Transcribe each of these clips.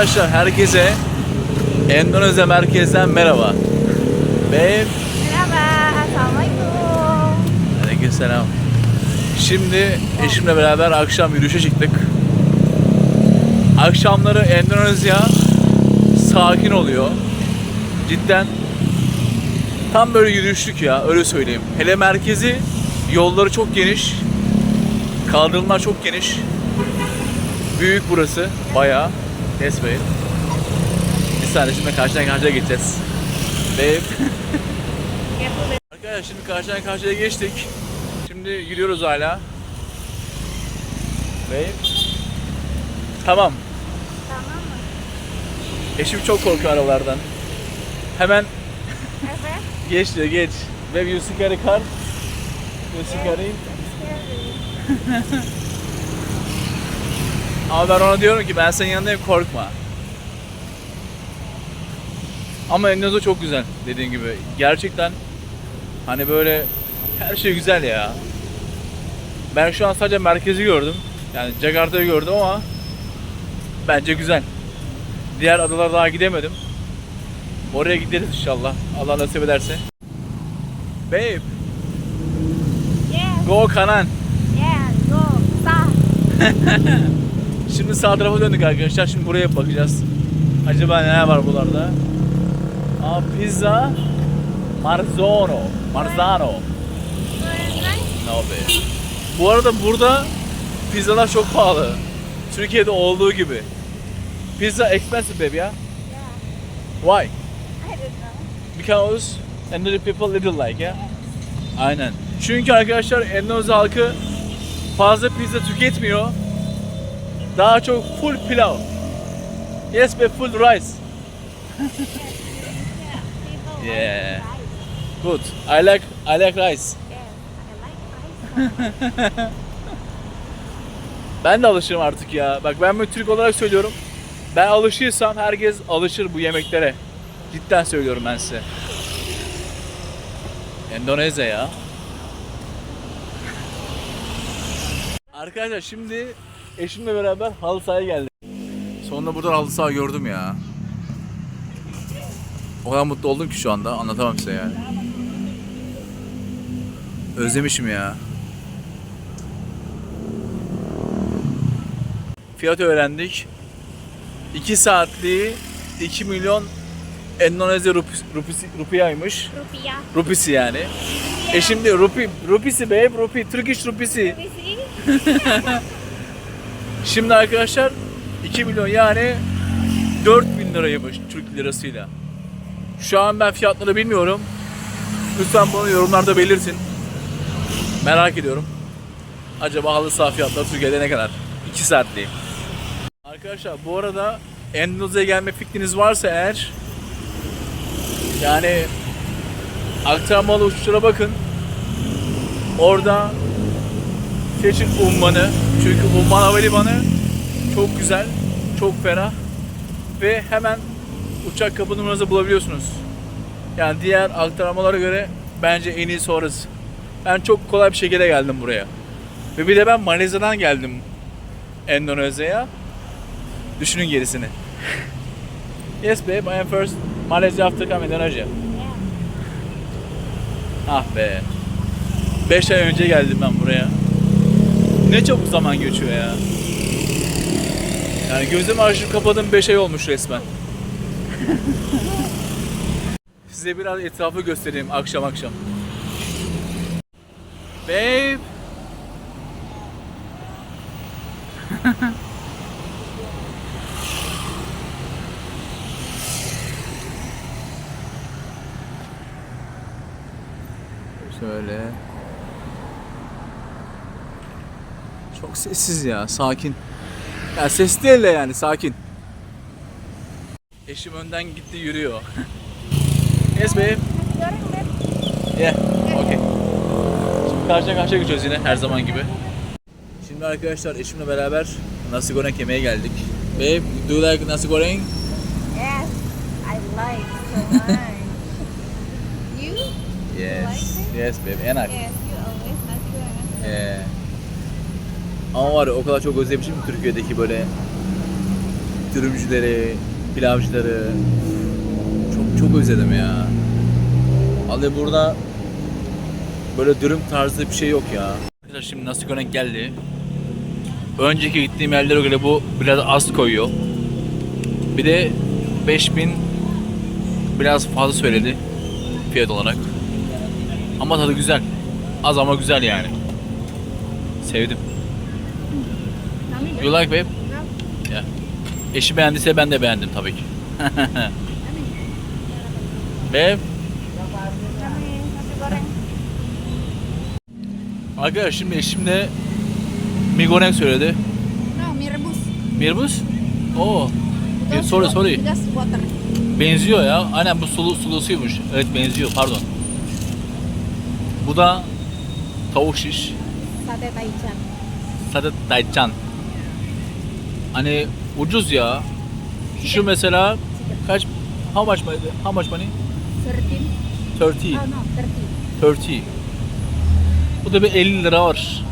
Arkadaşlar herkese Endonezya merkezden merhaba. Ve Merhaba, Assalamualaikum. Aleykümselam. Şimdi eşimle beraber akşam yürüyüşe çıktık. Akşamları Endonezya sakin oluyor. Cidden tam böyle yürüyüşlük ya öyle söyleyeyim. Hele merkezi yolları çok geniş. Kaldırımlar çok geniş. Büyük burası bayağı. Babe. Bir saniye şimdi karşıdan karşıya geçeceğiz. Babe. Arkadaşlar şimdi karşıdan karşıya geçtik. Şimdi yürüyoruz hala. Ve tamam. Tamam mı? Eşim çok korkuyor arabalardan. Hemen Evet. geç diyor geç. Ve you see car? You see car? Ama ben ona diyorum ki ben senin yanındayım korkma. Ama Endonezya çok güzel dediğin gibi. Gerçekten hani böyle her şey güzel ya. Ben şu an sadece merkezi gördüm. Yani Jakarta'yı gördüm ama bence güzel. Diğer adalara daha gidemedim. Oraya gideriz inşallah. Allah nasip ederse. Babe, Yes, go kanan. yes, go. Sah. Şimdi sağ tarafa döndük arkadaşlar. Şimdi buraya bakacağız. Acaba neler var buralarda? Aa, pizza Marzano. Marzano. No be. Bu arada burada pizzalar çok pahalı. Türkiye'de olduğu gibi. Pizza expensive baby ya. Yeah, Why? I don't know. Because Endonesian people little like ya. Aynen. Çünkü arkadaşlar Endonezya halkı fazla pizza tüketmiyor. Daha çok full pilav. Yes be full rice. Yeah. Good. I like I like rice. Yes, I like rice. Ben de alışırım artık ya. Bak ben bir Türk olarak söylüyorum. Ben alışırsam herkes alışır bu yemeklere. Cidden söylüyorum ben size. Endonezya ya. Arkadaşlar şimdi eşimle beraber halı sahaya geldik. Sonunda buradan halı saha gördüm ya. O kadar mutlu oldum ki şu anda anlatamam size yani. Özlemişim ya. Fiyat öğrendik. 2 saatliği 2 milyon Endonezya rupisi, rupisi, rupiyaymış. Rupiah. Rupisi yani. E şimdi rupi, rupisi babe, rupi, Turkish rupisi. Rupisi. Şimdi arkadaşlar 2 milyon yani 4000 liraymış Türk lirasıyla. Şu an ben fiyatları bilmiyorum. Lütfen bunu yorumlarda belirtin. Merak ediyorum. Acaba halı saha fiyatları Türkiye'de ne kadar? 2 saatliği. Arkadaşlar bu arada Endonezya'ya gelme fikriniz varsa eğer yani aktarmalı uçuşlara bakın. Orada seçin Umman'ı. Çünkü Umman Havalimanı çok güzel, çok ferah ve hemen uçak kapı numaranızı bulabiliyorsunuz. Yani diğer aktarmalara göre bence en iyisi orası. Ben çok kolay bir şekilde geldim buraya. Ve bir de ben Malezya'dan geldim Endonezya'ya. Düşünün gerisini. yes babe, I am first Malaysia after come Indonesia. Ah be. 5 ay önce geldim ben buraya. Ne çabuk zaman geçiyor ya. Yani gözümü açıp kapadım 5 ay olmuş resmen. Size biraz etrafı göstereyim akşam akşam. Babe. Şöyle. Çok sessiz ya, sakin. Ya ses değil de yani sakin. Eşim önden gitti yürüyor. yes babe. Yeah. Okay. Şimdi karşıya karşıya geçiyoruz yine her zaman gibi. Şimdi arkadaşlar eşimle beraber nasi goreng yemeye geldik. Babe, do you like nasi goreng? Yes, I like so much. you? Yes. Yes babe, enak. Yes, you always nasi goreng. Ee, ama var ya o kadar çok özlemişim ki Türkiye'deki böyle dürümcüleri, pilavcıları çok çok özledim ya. Vallahi burada böyle dürüm tarzı bir şey yok ya. Arkadaşlar şimdi nasi goreng geldi. Önceki gittiğim yerlere göre bu biraz az koyuyor. Bir de 5000 biraz fazla söyledi fiyat olarak. Ama tadı güzel. Az ama güzel yani. Sevdim. You like babe? Yeah. Eşi beğendiyse ben de beğendim tabii ki. Babe, arkadaşlar şimdi eşim de mi goreng söyledi. No, rebus. Mirbus? Oo. Eh, sorry, sorry. Benziyor ya. Aynen bu sulu sulusuymuş. Evet benziyor pardon. Bu da tavuk şiş. Sate taichan. Sade Daichan. Hani ucuz ya. Şu mesela kaç how much money? How much money? 13. 30. Oh no, 30. 30. Bu da bir 50 lira var.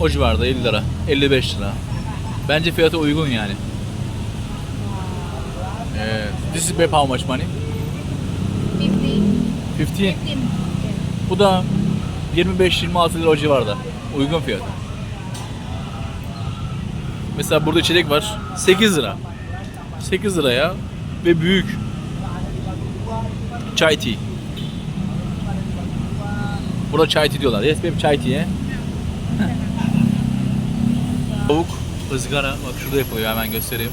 O civarda 50 lira. 55 lira. Bence fiyatı uygun yani. Evet. This is how much money? 50. 15. 15. Bu da 25-26 lira o civarda. Uygun fiyat. Mesela burada içecek var. 8 lira. 8 liraya ve büyük. Chai tea. Burada chai tea diyorlar. Yes babe chai tea. Tavuk ızgara. Bak şurada yapılıyor hemen göstereyim.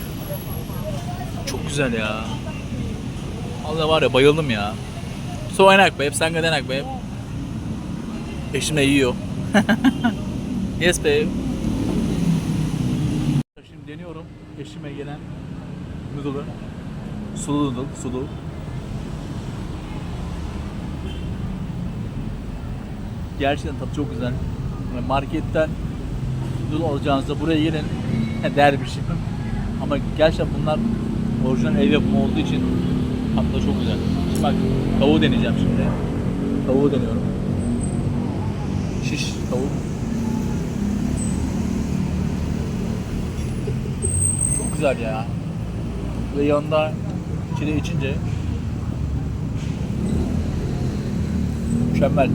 Çok güzel ya. Allah var ya bayıldım ya. So enak babe, sen gad enak babe. Eşim de yiyor. yes babe. Şimdi deniyorum eşime gelen noodle'ı. Sulu noodle, sulu. Gerçekten tadı çok güzel. Marketten noodle alacağınızda buraya gelin dermişim. Ama gerçekten bunlar orijinal ev yapımı olduğu için tadı çok güzel. Şimdi bak tavuğu deneyeceğim şimdi. Tavuğu deniyorum. Şiş tavuk. Güzel ya. Ve yanında içine içince mükemmel.